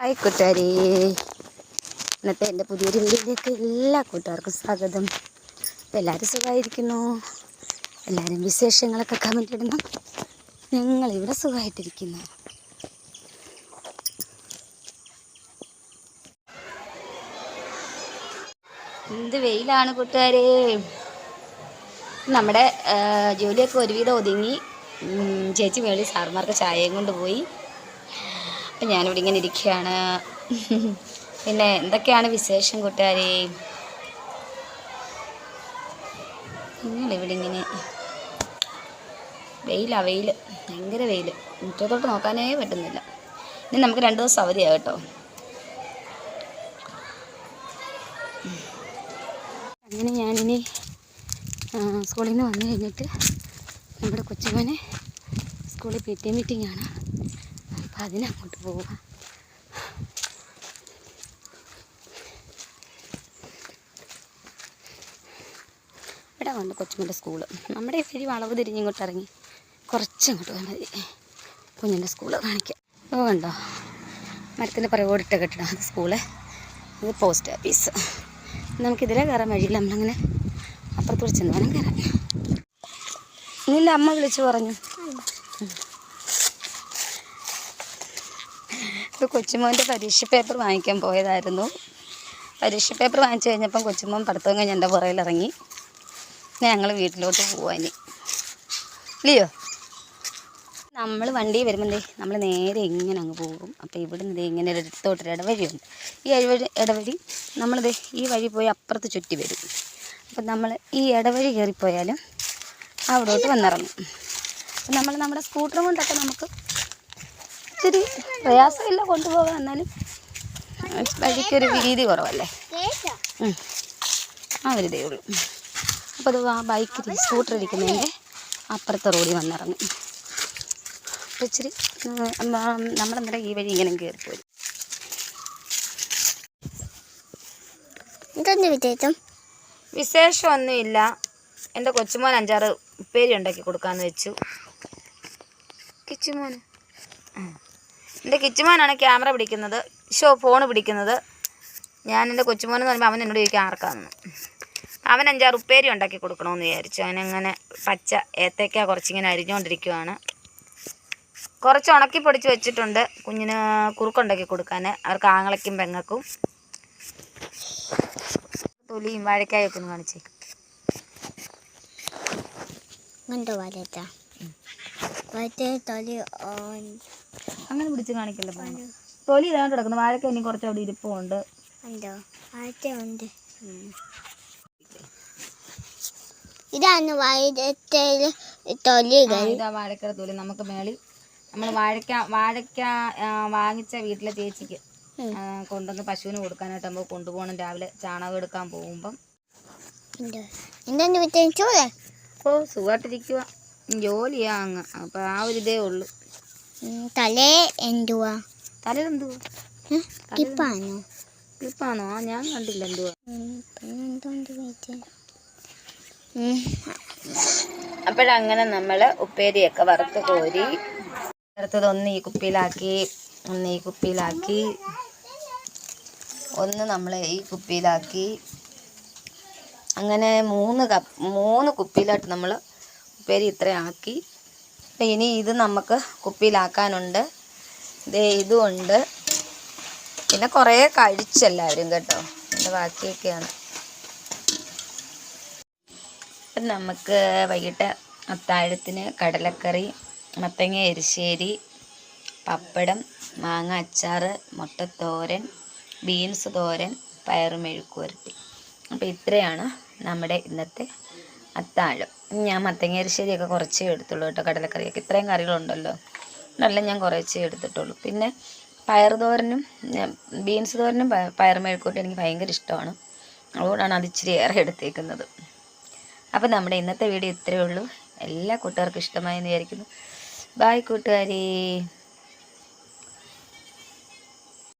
Hi കൂട്ടുകാരി. ഇന്നത്തെ എന്റെ പുതിയൊരു വീഡിയോയിലേക്ക് എല്ലാ കൂട്ടുകാർക്കും സ്വാഗതം. അപ്പോൾ എല്ലാവരും സുഖമായിരിക്കുന്നു. എല്ലാവരും വിശേഷങ്ങളൊക്കെ കമന്റ് ഇടുന്നു. ഞങ്ങളിവിടെ സുഖമായിട്ടിരിക്കുന്നു. എന്ത് വെയിലാണ് കൂട്ടുകാരെ? നമ്മുടെ ജോലിയൊക്കെ ഒരുവിധം ഒതുങ്ങി. ചേച്ചി മേളിൽ സാർമാർക്ക് ചായയും കൊണ്ട് പോയി. അപ്പം ഞാനിവിടെ ഇങ്ങനെ ഇരിക്കുകയാണ്. പിന്നെ എന്തൊക്കെയാണ് വിശേഷം കൂട്ടുകാരെ? നിങ്ങളിവിടെ ഇങ്ങനെ വെയിലാണ് വെയിൽ ഭയങ്കര വെയിൽ മുറ്റത്തോട്ട് നോക്കാനേ പറ്റുന്നില്ല. ഇനി നമുക്ക് രണ്ട് ദിവസം അവധിയാണ് കേട്ടോ. അങ്ങനെ ഞാനിനി സ്കൂളിൽ നിന്ന് വന്നു കഴിഞ്ഞിട്ട് നമ്മുടെ കൊച്ചുമോനെ സ്കൂളിൽ പി ടി എ മീറ്റിംഗ് ആണ്. അതിനങ്ങോട്ട് പോവുക ഇവിടെ വന്നു കൊച്ചുമോന്റെ സ്കൂൾ. നമ്മുടെ ഈ വളവ് തിരിഞ്ഞിങ്ങോട്ട് ഇറങ്ങി. കുറച്ച് അങ്ങോട്ട് പോയാൽ മതി. കുഞ്ഞിന്റെ സ്കൂൾ കാണിക്കാം. ഓ കണ്ടോ? മരത്തിന്റെ പുറകോടിട്ട കെട്ടിടം അത് സ്കൂൾ. ഇത് പോസ്റ്റ് ഓഫീസ്. നമുക്കിതിലെ കയറാൻ വഴിയില്ല. നമ്മളങ്ങനെ അപ്പുറത്തൂടെ ചെന്ന് വേണം കയറാൻ. ഇന്നില്ല അമ്മ വിളിച്ചു പറഞ്ഞു. ഇപ്പോൾ കൊച്ചുമോന്റെ പരീക്ഷ പേപ്പർ വാങ്ങിക്കാൻ പോയതായിരുന്നു. പരീക്ഷ പേപ്പർ വാങ്ങിച്ചു കഴിഞ്ഞപ്പം കൊച്ചുമോൻ പഠിത്തം കഴിഞ്ഞ് എന്റെ പുറയിലിറങ്ങി ഞങ്ങൾ വീട്ടിലോട്ട് പോവാന് ഇല്ലയോ? നമ്മൾ വണ്ടി വരുമ്പോൾ നമ്മൾ നേരെ ഇങ്ങനെ അങ്ങ് പോകും. അപ്പോൾ ഇവിടെ നിന്ന് ഇങ്ങനെ ഒരു അടുത്തോട്ടൊരു ഇടവഴിയുണ്ട് ഈ ഇടവഴി ഇടവഴി നമ്മളിത് ഈ വഴി പോയി അപ്പുറത്ത് ചുറ്റി വരും. അപ്പം നമ്മൾ ഈ ഇടവഴി കയറിപ്പോയാലും അവിടോട്ട് വന്നിറങ്ങും. നമ്മൾ നമ്മുടെ സ്കൂട്ടർ കൊണ്ടൊക്കെ നമുക്ക് ഇച്ചിരി പ്രയാസമില്ല കൊണ്ടുപോകാൻ എന്നാലും. വഴിക്കൊരു വീതി കുറവല്ലേ. ആ ഒരു ഇതേ ഉള്ളൂ. അപ്പോൾ അത് ആ ബൈക്കിൽ സ്കൂട്ടർ ഇരിക്കുന്നതിന്റെ അപ്പുറത്തെ റോഡിൽ വന്നിറങ്ങും. അപ്പോൾ ഇച്ചിരി നമ്മളെന്താ ഈ വഴി ഇങ്ങനെ കയറി പോരും എന്താണ് വിശേഷം? വിശേഷമൊന്നുമില്ല. എന്റെ കൊച്ചുമോൻ അഞ്ചാറ് ഉപ്പേരി ഉണ്ടാക്കി കൊടുക്കാമെന്ന് വെച്ചു. കിച്ചുമോൻ ആ. എന്റെ കിച്ചുമോനാണ് ക്യാമറ പിടിക്കുന്നത്. ഷോ ഫോൺ പിടിക്കുന്നത്. ഞാൻ എന്റെ കൊച്ചുമോനെന്ന് പറയുമ്പോൾ അവൻ എന്നോട് ചോദിക്കാൻ ആർക്കാന്ന് അവൻ അഞ്ചാറ് ഉപ്പേരി ഉണ്ടാക്കി കൊടുക്കണമെന്ന് വിചാരിച്ചു. അവനങ്ങനെ പച്ച ഏത്തയ്ക്ക കുറച്ചിങ്ങനെ അരിഞ്ഞുകൊണ്ടിരിക്കുവാണ് കുറച്ച് ഉണക്കി പൊടിച്ച് വെച്ചിട്ടുണ്ട്. കുഞ്ഞിന് കുറുക്കുണ്ടാക്കി കൊടുക്കാൻ അവർക്ക് ആങ്ങളയ്ക്കും പെങ്ങൾക്കും തൊലിയും വാഴക്കായൊക്കെ ഒന്ന് കാണിച്ചേ. തൊലി അങ്ങനെ പിടിച്ച് കാണിക്കല്ലേ തൊലി ഇതാണ്ട് കിടക്കുന്നു. വാഴക്ക ഇനി കുറച്ച് അവിടെ ഇരിപ്പുണ്ട്. ഉണ്ടോ? ഇതാണ് വാഴക്കര ആ, തൊലികൾ ഇതാ വാഴക്കയുടെ തൊലി. നമുക്ക് മേളിൽ നമ്മൾ വാഴക്ക വാഴക്ക വാങ്ങിച്ച വീട്ടിലെ ചേച്ചിക്ക് കൊണ്ടുവന്ന് പശുവിന് കൊടുക്കാനായിട്ട് നമ്മൾ കൊണ്ടുപോകണം. രാവിലെ ചാണകം എടുക്കാൻ പോകുമ്പം. വിശേഷിച്ചൂടെ ഓ സുഖമായിട്ടിരിക്കുക ജോലിയാ അങ്ങ്. അപ്പം ആ ഒരു ഇതേ ഉള്ളൂ. തലേ എന്തുവാ? തല എന്തുവാ? കിപ്പാണോ ക്ലിപ്പാണോ? ആ ഞാൻ കണ്ടില്ല എന്തുവാ. അപ്പോഴങ്ങനെ നമ്മൾ ഉപ്പേരിയൊക്കെ വറുത്ത് കോരി വറുത്തത് ഒന്ന് ഈ കുപ്പിയിലാക്കി ഒന്ന് ഈ കുപ്പിയിലാക്കി ഒന്ന് നമ്മൾ ഈ കുപ്പിയിലാക്കി. അങ്ങനെ മൂന്ന് കപ്പ് മൂന്ന് കുപ്പിയിലായിട്ട് നമ്മൾ ഉപ്പേരി ഇത്രയാക്കി. ഇനി ഇത് നമുക്ക് കുപ്പിയിലാക്കാനുണ്ട്. ദേ ഇതുമുണ്ട് പിന്നെ കുറേ കഴിച്ചെല്ലാവരും കേട്ടോ. എന്റെ ബാക്കിയൊക്കെയാണ്. അപ്പം നമുക്ക് വൈകിട്ട് അത്താഴത്തിന് കടലക്കറി മത്തങ്ങ എരിശ്ശേരി പപ്പടം മാങ്ങ അച്ചാർ മുട്ടത്തോരൻ ബീൻസ് തോരൻ പയറ് മെഴുക്കുവരട്ടി. അപ്പോൾ ഇത്രയാണ് നമ്മുടെ ഇന്നത്തെ അത്താഴം. ഞാൻ മത്തങ്ങ എരിശ്ശേരിയൊക്കെ കുറച്ചേ എടുത്തുള്ളൂ കേട്ടോ കടലക്കറിയൊക്കെ. ഇത്രയും കറികളുണ്ടല്ലോ. നല്ല ഞാൻ കുറച്ചേ എടുത്തിട്ടുള്ളൂ. പിന്നെ പയർ തോരനും ബീൻസ് തോരനും പയർ പയറ് മെഴുക്കുവരട്ടി എനിക്ക് ഭയങ്കര ഇഷ്ടമാണ്. അതുകൊണ്ടാണ് അത് ഇച്ചിരി ഏറെ എടുത്തേക്കുന്നത്. അപ്പോൾ നമ്മുടെ ഇന്നത്തെ വീഡിയോ ഇത്രയേ ഉള്ളൂ. എല്ലാ കൂട്ടുകാർക്കും ഇഷ്ടമായെന്ന് വിചാരിക്കുന്നു. ബായ് കൂട്ടുകാരി.